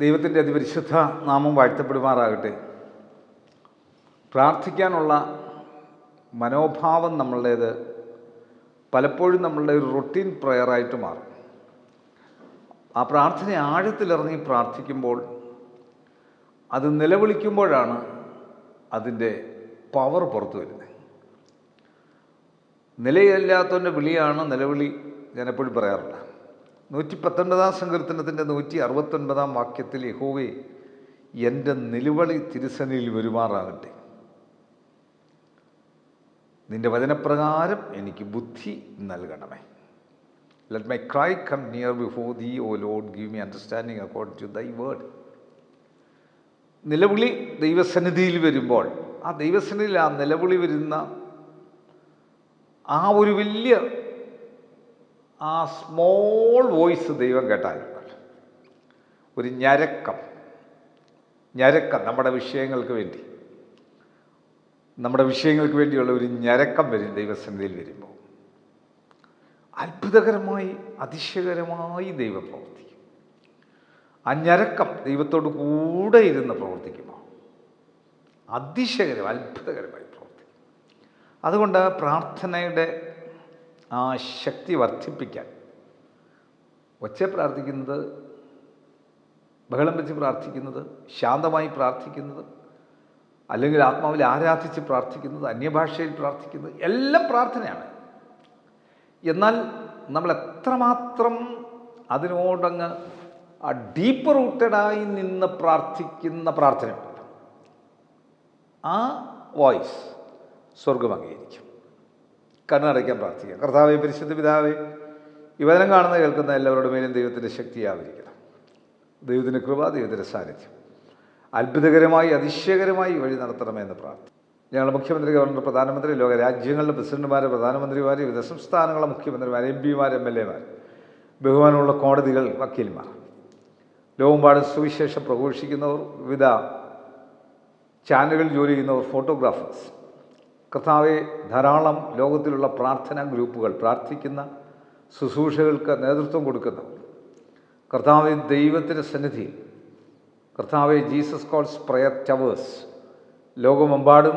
ദൈവത്തിന്റെ അതിപരിശുദ്ധ നാമം വാഴ്ത്തപ്പെടുമാറാകട്ടെ. പ്രാർത്ഥിക്കാനുള്ള മനോഭാവം നമ്മളുടേത് പലപ്പോഴും നമ്മളുടെ ഒരു റൊട്ടീൻ പ്രയറായിട്ട് മാറും. ആ പ്രാർത്ഥന ആഴത്തിലിറങ്ങി പ്രാർത്ഥിക്കുമ്പോൾ അത് നിലവിളിക്കുമ്പോഴാണ് അതിന്റെ പവർ പുറത്തു വരുന്നത്. നിലയില്ലാത്തവന്റെ വിളിയാണ് നിലവിളി ഞാനെപ്പോഴും പറയാറുണ്ട് നൂറ്റി പത്തൊൻപതാം സങ്കീർത്തനത്തിന്റെ നൂറ്റി അറുപത്തൊൻപതാം വാക്യത്തിൽ യഹോവെ എന്റെ നിലവളി തിരുസനിയിൽ വരുമാറാകട്ടെ. നിന്റെ വചനപ്രകാരം എനിക്ക് ബുദ്ധി നൽകണമേ. Let my cry come near before the O Lord give me understanding according to thy word നിലവിളി ദൈവസന്നിധിയിൽ വരുമ്പോൾ ആ ദൈവസന്നിധിയിൽ ആ നിലവിളി വരുന്ന ആ ഒരു വലിയ ആ സ്മോൾ വോയിസ് ദൈവം കേട്ടാൽ ഒരു ഞരക്കം. ഞരക്കം നമ്മുടെ വിഷയങ്ങൾക്ക് വേണ്ടി. നമ്മുടെ വിഷയങ്ങൾക്ക് വേണ്ടിയുള്ള ഒരു ഞരക്കം വരും ദൈവസന്നിധിയിൽ വരുമ്പോൾ. അത്ഭുതകരമായി അതിശയകരമായി ദൈവം പ്രവർത്തിക്കും. ആ ഞരക്കം ദൈവത്തോട് കൂടെ ഇരുന്ന് പ്രവർത്തിക്കുമ്പോൾ അതിശയകരം അത്ഭുതകരമായി പ്രവർത്തിക്കും. അതുകൊണ്ട് പ്രാർത്ഥനയുടെ ആ ശക്തി വർദ്ധിപ്പിക്കാൻ. ഒച്ച പ്രാർത്ഥിക്കുന്നത് ബഹളം വെച്ച് പ്രാർത്ഥിക്കുന്നത് ശാന്തമായി പ്രാർത്ഥിക്കുന്നത് അല്ലെങ്കിൽ ആത്മാവിൽ ആരാധിച്ച് പ്രാർത്ഥിക്കുന്നത് അന്യഭാഷയിൽ പ്രാർത്ഥിക്കുന്നത് എല്ലാം പ്രാർത്ഥനയാണ്. എന്നാൽ നമ്മൾ എത്രമാത്രം അതിനോടങ്ങ് ഡീപ്പ് റൂട്ടഡായി നിന്ന് പ്രാർത്ഥിക്കുന്ന പ്രാർത്ഥനയുണ്ട് ആ വോയിസ് സ്വർഗം അംഗീകരിക്കും. കണ്ണടയ്ക്കാൻ പ്രാർത്ഥിക്കാം. കർത്താവെ പരിശുദ്ധ പിതാവെ യുവജനം കാണുന്ന കേൾക്കുന്ന എല്ലാവരുടെ മേലും ദൈവത്തിന്റെ ശക്തിയാവിരിക്കണം ദൈവത്തിന്റെ കൃപ ദൈവത്തിന്റെ സാന്നിധ്യം. അത്ഭുതകരമായി അതിശയകരമായി വഴി നടത്തണമെന്ന് പ്രാർത്ഥന ഞങ്ങളുടെ മുഖ്യമന്ത്രി ഗവർണർ പ്രധാനമന്ത്രി ലോക രാജ്യങ്ങളിലെ പ്രസിഡന്റുമാർ പ്രധാനമന്ത്രിമാർ വിവിധ സംസ്ഥാനങ്ങളിലെ മുഖ്യമന്ത്രിമാർ എം പിമാർ എം എൽ എമാർ ബഹുമാനമുള്ള കോടതികൾ വക്കീൽമാർ ലോകമ്പാട് സുവിശേഷം പ്രഘോഷിക്കുന്നവർ വിവിധ ചാനലുകളിൽ ജോലി ചെയ്യുന്നവർ ഫോട്ടോഗ്രാഫേഴ്സ് കർത്താവെ ധാരാളം ലോകത്തിലുള്ള പ്രാർത്ഥനാ ഗ്രൂപ്പുകൾ പ്രാർത്ഥിക്കുന്ന ശുശ്രൂഷകൾക്ക് നേതൃത്വം കൊടുക്കുന്നു കർത്താവെ ദൈവത്തിന്റെ സന്നിധി കർത്താവെ ജീസസ് കോൾസ് പ്രയർ ടവേഴ്സ് ലോകമെമ്പാടും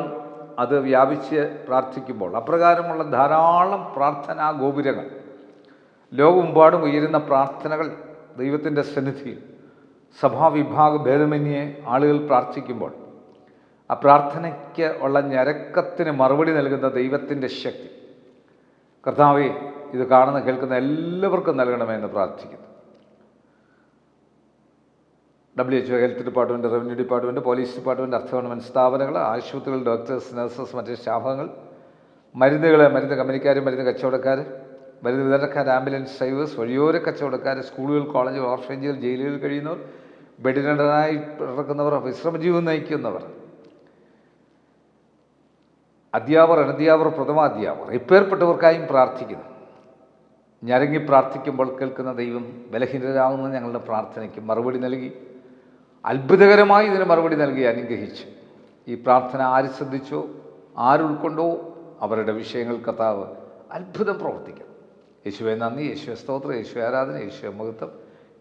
അത് വ്യാപിച്ച് പ്രാർത്ഥിക്കുമ്പോൾ അപ്രകാരമുള്ള ധാരാളം പ്രാർത്ഥനാ ഗോപുരങ്ങൾ ലോകമെമ്പാടും ഉയരുന്ന പ്രാർത്ഥനകൾ ദൈവത്തിന്റെ സന്നിധിയിൽ സഭാവിഭാഗ ഭേദമന്യേ ആളുകൾ പ്രാർത്ഥിക്കുമ്പോൾ ആ പ്രാർത്ഥനയ്ക്ക് ഉള്ള ഞരക്കത്തിന് മറുപടി നൽകുന്ന ദൈവത്തിന്റെ ശക്തി. കർത്താവെ ഇത് കാണുന്ന കേൾക്കുന്ന എല്ലാവർക്കും നൽകണമെന്ന് പ്രാർത്ഥിക്കുന്നു. W H health department revenue department police department അർത്ഥ ഗവൺമെന്റ് സ്ഥാപനങ്ങൾ ആശുപത്രികൾ ഡോക്ടേഴ്സ് നഴ്സസ് മറ്റ് സ്റ്റാഫുകൾ മരുന്നുകൾ മരുന്ന് കമ്പനിക്കാർ മരുന്ന് കച്ചവടക്കാർ മരുന്ന് വിതരണക്കാർ ആംബുലൻസ് ഡ്രൈവേഴ്സ് വഴിയോര കച്ചവടക്കാർ സ്കൂളുകൾ കോളേജുകൾ ഓർഫനേജുകൾ ജയിലുകളിൽ കഴിയുന്നവർ ബെഡിനടനായി കിടക്കുന്നവർ വിശ്രമജീവൻ നയിക്കുന്നവർ അധ്യാപകർ അനധ്യാപകർ പ്രഥമാധ്യാപകർ ഇപ്പേർപ്പെട്ടവർക്കായും പ്രാർത്ഥിക്കുന്നു. ഞരങ്ങി പ്രാർത്ഥിക്കുമ്പോൾ കേൾക്കുന്ന ദൈവം ബലഹീനരാകുന്ന ഞങ്ങളുടെ പ്രാർത്ഥനയ്ക്ക് മറുപടി നൽകി. അത്ഭുതകരമായി ഇതിന് മറുപടി നൽകി അനുഗ്രഹിച്ചു. ഈ പ്രാർത്ഥന ആര് ശ്രദ്ധിച്ചോ ആരുൾക്കൊണ്ടോ അവരുടെ വിഷയങ്ങൾ കഥാവ് അത്ഭുതം പ്രവർത്തിക്കണം യേശുവെ നന്ദി. യേശുവെ സ്തോത്രം. യേശു ആരാധന. യേശുവെ മഹത്വം.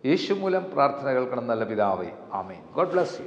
യേശു മൂലം പ്രാർത്ഥന കേൾക്കണം നല്ല പിതാവേ. ആമേൻ. God bless you.